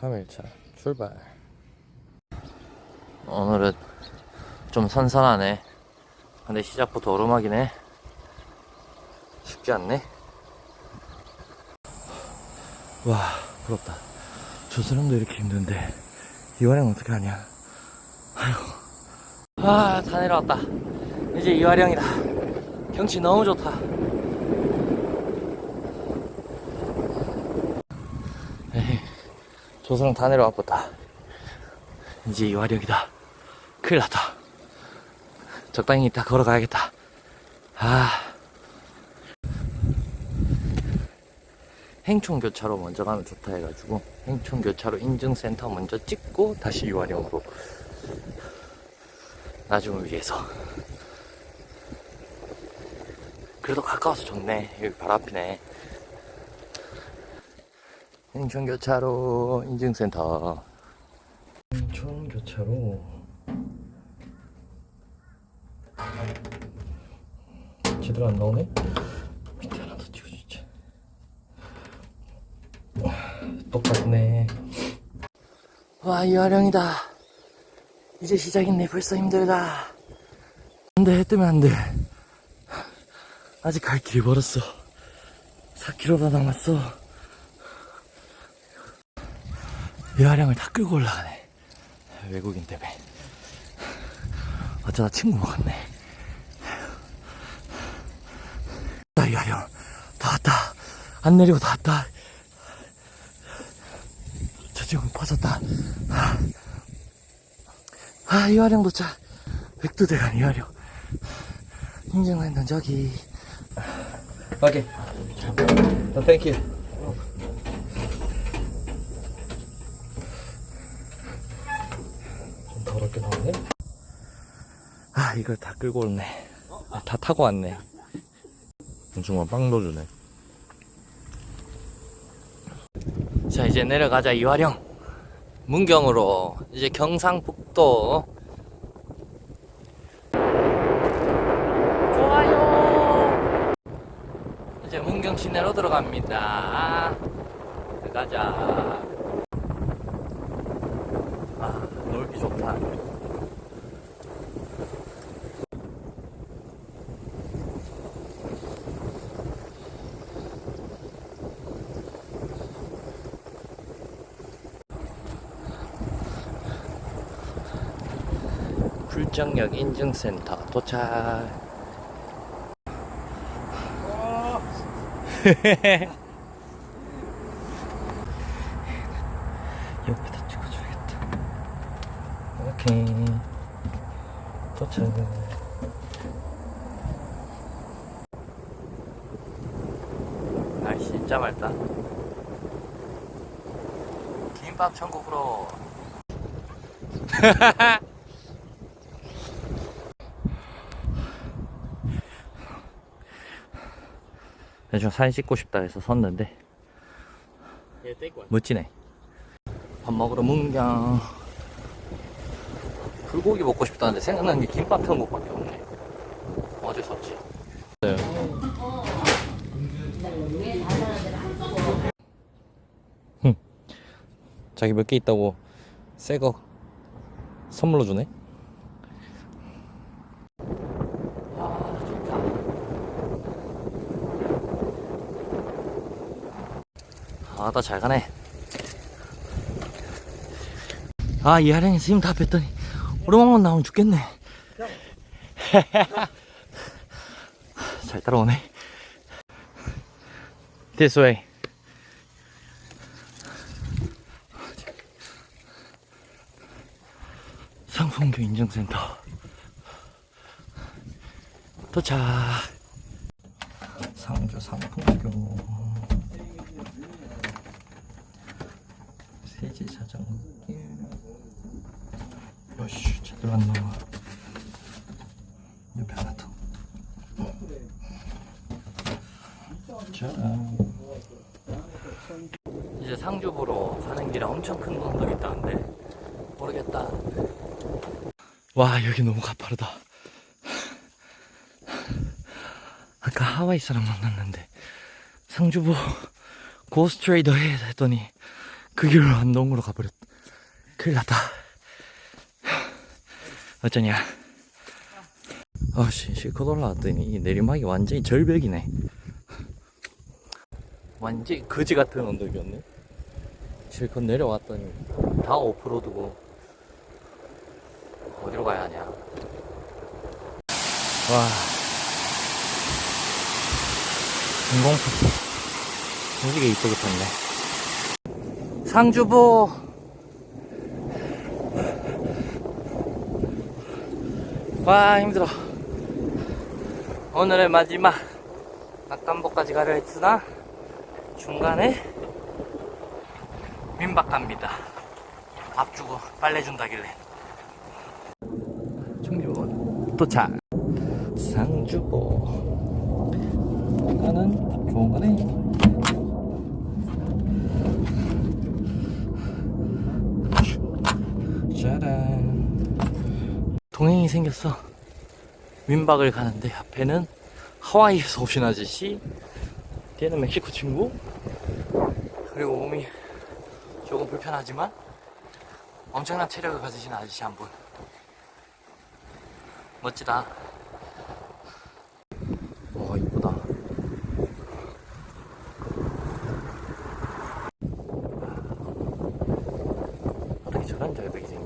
3일차 출발. 오늘은 좀 선선하네. 근데 시작부터 오르막이네. 쉽지 않네. 와 부럽다. 저 사람도 이렇게 힘든데 이화령 어떻게 하냐? 아이고 아다 내려왔다. 이제 이화령이다. 경치 너무 좋다 에이 조수랑 다 내려왔겠다. 이제 이화령이다. 큰일 났다. 적당히 이따 걸어가야겠다. 아. 행총교차로 먼저 가면 좋다 해가지고 행총교차로 인증센터 먼저 찍고 다시 유화령으로 나중을 위해서. 그래도 가까워서 좋네. 여기 바로 앞이네 행총교차로 인증센터 행총교차로 제대로 안 나오네 밑에 하나 더 찍어주자 똑같네. 와, 이화령이다. 이제 시작이네. 벌써 힘들다. 안 돼, 해 뜨면 안 돼. 아직 갈 길이 멀었어. 4km나 남았어. 이화령을 다 끌고 올라가네. 외국인 때문에. 어쩌다 친구 먹었네. 나 이화령. 다 왔다. 안 내리고 다 왔다. 저 지금 퍼졌다. 아, 아 이화령 도착. 백두대간 이화령. 인증했는 저기. 오케이. 어. 좀 더럽게 나오 네. 아, 이걸 다 끌고 올네. 아, 다 타고 왔네. 정말 빵 넣어주네. 자 이제 내려가자 이화령 문경으로 이제 경상북도 좋아요 이제 문경 시내로 들어갑니다 들어가자 아 놀기 좋다 불정역 인증센터 도착. 옆에다 찍어줘야겠다. 오케이. 도착 날씨 진짜 맑다. 김밥 천국으로 대충 사진 찍고 싶다 해서 섰는데 멋지네. 밥 먹으러 문경 불고기 먹고 싶다는데 생각나는 게 김밥 천국밖에 없네. 어제 섰지. 흠. 자기 몇 개 있다고 새 거 선물로 주네 아 좋다 아, 나잘 가네. 아, 이 하령이 스님 다 뺐더니, 오르막만 나오면 죽겠네. 잘 따라오네. This way. 상fun교 인증센터. 도착. 상주 상fun교. 세제 자전거길 요시 제대로 안 나와 옆에 하나 더 자. 이제 상주 보러 가는 길에 엄청 큰 언덕이 있다는데 모르겠다 와 여기 너무 가파르다 아까 하와이 사람 만났는데 상주보 고스트레이더 해 했더니 그 길로 안동으로 가버렸다. 큰일 났다. 어쩌냐. 아씨, 실컷 올라왔더니 이 내리막이 완전히 절벽이네. 완전히 거지 같은 언덕이었네. 실컷 내려왔더니 다 오프로드고 어디로 가야 하냐. 와. 인공포 무지개 이쁘게 폈네. 상주보. 와, 힘들어. 오늘의 마지막 낙담보까지 가려 했으나 중간에 민박 갑니다. 밥 주고 빨래 준다길래. 충주원 도착. 상주보. 이거는 좋은 거네. 짜란. 동행이 생겼어. 민박을 가는데 앞에는 하와이에서 오신 아저씨, 뒤에는 멕시코 친구, 그리고 몸이 조금 불편하지만 엄청난 체력을 가지신 아저씨 한 분. 멋지다. 와, 이쁘다. 어떻게 저런 절벽이 생기지?